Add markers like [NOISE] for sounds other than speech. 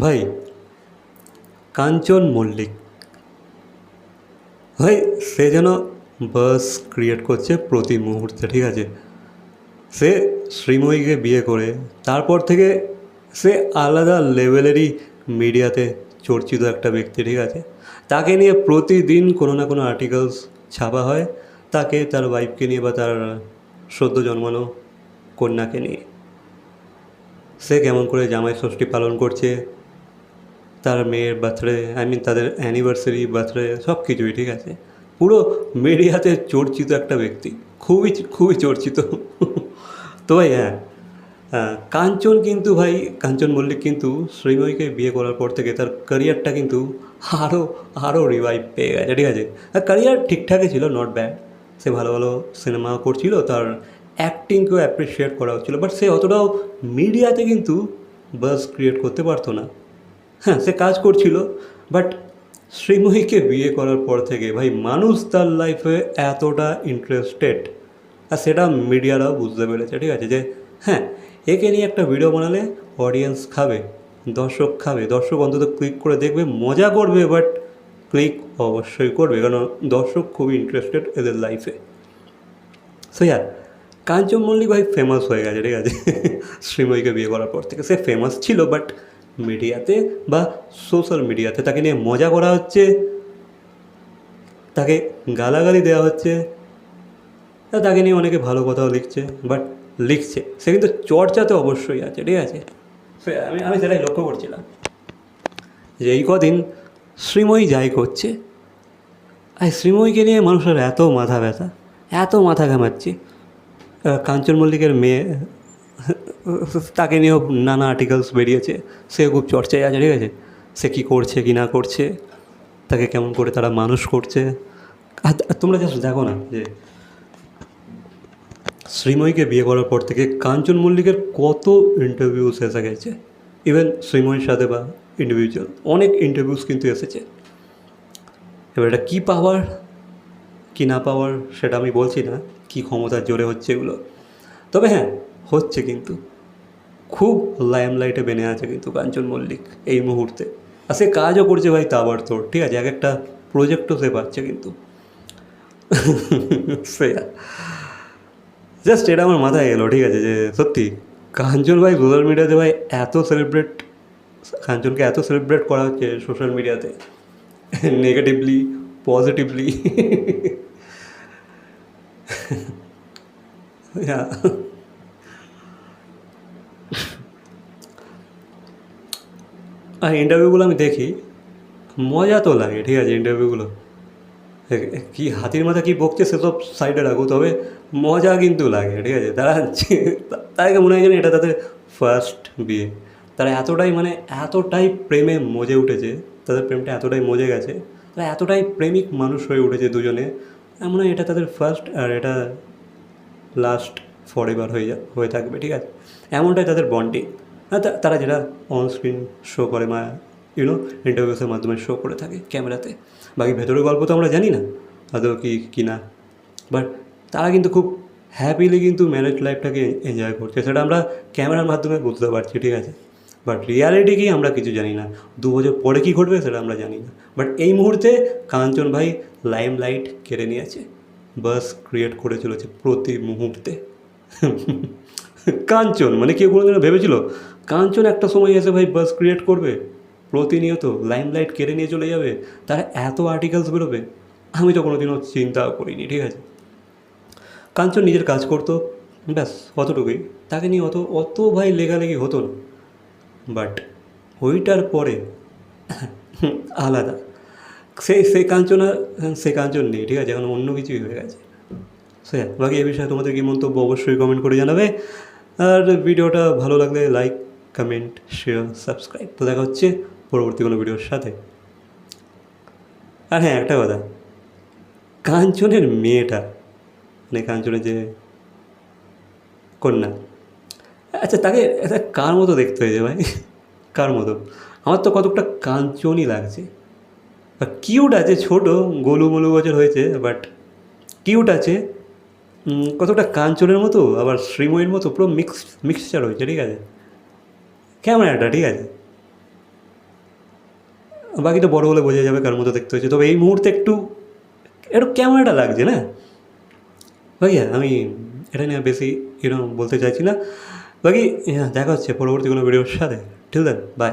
ভাই, কাঞ্চন মল্লিক। ভাই, সে যেন বাস ক্রিয়েট করছে প্রতি মুহূর্তে, ঠিক আছে? সে শ্রীময়ীকে বিয়ে করে, তারপর থেকে সে আলাদা লেভেলেরই মিডিয়াতে চর্চিত একটা ব্যক্তি, ঠিক আছে? তাকে নিয়ে প্রতিদিন কোনো না কোনো আর্টিকেলস ছাপা হয়। তাকে, তার ওয়াইফকে নিয়ে বা তার সদ্য জন্মানো কন্যাকে নিয়ে। সে কেমন করে জামাই ষষ্ঠী পালন করছে তার মেয়ের বার্থডে আই মিন তাদের অ্যানিভার্সারি বার্থডে সব কিছুই ঠিক আছে? পুরো মিডিয়াতে চর্চিত একটা ব্যক্তি খুবই খুবই চর্চিত। তো ভাই হ্যাঁ হ্যাঁ, কাঞ্চন কিন্তু ভাই কাঞ্চন মল্লিক কিন্তু শ্রীময়ীকে বিয়ে করার পর থেকে তার ক্যারিয়ারটা কিন্তু আরও আরও রিভাইভ পেয়ে গেছে ঠিক আছে? আর ক্যারিয়ার ঠিকঠাকই ছিল নট ব্যাড সে ভালো ভালো সিনেমা করছিল তার অ্যাক্টিংকেও অ্যাপ্রিসিয়েট করা হচ্ছিল বাট সে অতটাও মিডিয়াতে কিন্তু বাস ক্রিয়েট করতে পারতো না। হ্যাঁ সে কাজ করছিল বাট শ্রীময়ীকে বিয়ে করার পর থেকে ভাই মানুষ তার লাইফে এতটা ইন্টারেস্টেড আর সেটা মিডিয়ারাও বুঝতে পেরেছে, ঠিক আছে? যে হ্যাঁ একে নিয়ে একটা ভিডিও বানালে অডিয়েন্স খাবে, দর্শক খাবে, দর্শক অন্তত ক্লিক করে দেখবে, মজা করবে বাট ক্লিক অবশ্যই করবে, কারণ দর্শক খুবই ইন্টারেস্টেড এদের লাইফে সো ইয়ার কাঞ্চন মল্লিক ভাই ফেমাস হয়ে গেছে, ঠিক আছে? [LAUGHS] শ্রীময়ীকে বিয়ে করার পর থেকে। সে ফেমাস ছিল বাট মিডিয়াতে বা সোশ্যাল মিডিয়াতে তাকে নিয়ে মজা করা হচ্ছে, তাকে গালাগালি দেওয়া হচ্ছে তাকে নিয়ে অনেকে ভালো কথাও লিখছে বাট লিখছে। সে কিন্তু চর্চাতে অবশ্যই আছে, ঠিক আছে? সে, আমি আমি সেটাই লক্ষ্য করছিলাম। যে এই কদিন শ্রীময়ী যাই করছে, আর শ্রীময়ীকে নিয়ে মানুষের এত মাথা ব্যথা, এত মাথা ঘামাচ্ছে। কাঞ্চন মল্লিকের মেয়ে তাকে নিয়েও নানা আর্টিকেলস বেরিয়েছে। সে খুব চর্চায় আছে, ঠিক আছে? সে কী করছে, কি না করছে? তাকে কেমন করে তারা মানুষ করছে? আর তোমরা জাস্ট দেখো না যে শ্রীময়ীকে বিয়ে করার পর থেকে কাঞ্চন মল্লিকের কত ইন্টারভিউস এসে গেছে। ইভেন শ্রীময়ীর সাথে বা ইন্ডিভিজুয়াল অনেক ইন্টারভিউস কিন্তু এসেছে। এবার এটা কী পাওয়ার কি না পাওয়ার সেটা আমি বলছি না, কী ক্ষমতার জোরে হচ্ছে এগুলো। তবে হ্যাঁ হচ্ছে কিন্তু। খুব লাইমলাইটে বেনে আছে কিন্তু কাঞ্চন মল্লিক এই মুহূর্তে। আর সে কাজও করছে ভাই তাবার তোর ঠিক আছে? এক একটা প্রজেক্টও সে পাচ্ছে কিন্তু। [LAUGHS] জাস্ট এটা আমার মাথায় এলো, ঠিক আছে? যে সত্যি, কাঞ্চন ভাই সোশ্যাল মিডিয়াতে ভাই এত সেলিব্রেট কাঞ্চনকে এত সেলিব্রেট করা হচ্ছে সোশ্যাল মিডিয়াতে নেগেটিভলি পজিটিভলি yeah. আর ইন্টারভিউগুলো আমি দেখি। মজা তো লাগে, ঠিক আছে ইন্টারভিউগুলো কি হাতির মাথা কি বকছে সেসব সাইডে রাখো, তবে মজা কিন্তু লাগে, ঠিক আছে। তারা তাদেরকে মনে হয় যেন এটা তাদের ফার্স্ট বিয়ে? তারা এতটাই মানে এতটাই প্রেমে মজে উঠেছে, তাদের প্রেমটা এতটাই মজে গেছে, তারা এতটাই প্রেমিক মানুষ হয়ে উঠেছে দুজনে, আমার মনে হয় এটা তাদের ফার্স্ট আর এটা লাস্ট ফর এভার হয়ে যা, হয়ে থাকবে, ঠিক আছে। এমনটাই তাদের বন্ডিং তারা যেটা অন স্ক্রিন শো করে মা ইউনো ইন্টারভিউসের মাধ্যমে শো করে থাকে ক্যামেরাতে। বাকি ভেতরের গল্প তো আমরা জানি না, আদৌ কি কি না। বাট তারা কিন্তু খুব হ্যাপিলি কিন্তু ম্যারেজ লাইফটাকে এনজয় করছে। সেটা আমরা ক্যামেরার মাধ্যমে বুঝতে পারছি, ঠিক আছে? বাট রিয়ালিটি কি আমরা কিছু জানি না। দু বছর পরে কী ঘটবে সেটা আমরা জানি না। বাট এই মুহূর্তে কাঞ্চন ভাই লাইম লাইট কেড়ে নিয়েছে। বাস ক্রিয়েট করে চলেছে প্রতি মুহূর্তে। [LAUGHS] কাঞ্চন মানে কেউ কোনোদিনও ভেবেছিল কাঞ্চন একটা সময় এসে ভাই বাস ক্রিয়েট করবে। প্রতিনিয়ত লাইম লাইট কেড়ে নিয়ে চলে যাবে, তার এত আর্টিকেলস বেরোবে। আমি তো কোনোদিনও চিন্তা করিনি, ঠিক আছে? কাঞ্চন নিজের কাজ করতো, ব্যাস, অতটুকুই। তাকে নিয়ে অত অত ভাই লেগালেগি হতো না। বাট ওইটার পরে [LAUGHS] আলাদা। সেই সেই কাঞ্চন সেই কাঞ্চন নেই, ঠিক আছে? এখন অন্য কিছুই হয়ে গেছে। সে বাকি এ বিষয়ে তোমাদের কি মন্তব্য অবশ্যই কমেন্ট করে জানাবে। আর ভিডিওটা ভালো লাগলে লাইক কমেন্ট শেয়ার সাবস্ক্রাইব তো দেখা হচ্ছে পরবর্তী কোনো ভিডিওর সাথে। আর হ্যাঁ একটা কথা। কাঞ্চনের মেয়েটা মানে কাঞ্চনের যে কন্যা। আচ্ছা তাকে কার মতো দেখতে হয়েছে ভাই? কার মতো? আমার তো কতকটা কাঞ্চনই লাগছে। কিউট আছে, ছোটো, গোলু মোলু বছর হয়েছে বাট কিউট আছে। কতটা কাঞ্চনের মতো, আবার শ্রীময়ীর মতো, পুরো মিক্স মিক্সচার হয়েছে, ঠিক আছে? ক্যামেরাটা ঠিক আছে? বাকি তো বড়ো হলে বোঝা যাবে কার মতো দেখতে হচ্ছে তবে এই মুহূর্তে একটু একটু একটা লাগছে, না? ভাইয়া, আমি এটা নিয়ে বেশি এরকম বলতে চাইছি না। বাকি, দেখা হচ্ছে পরবর্তী কোনো ভিডিওর সাথে। ঠিক দেন বাই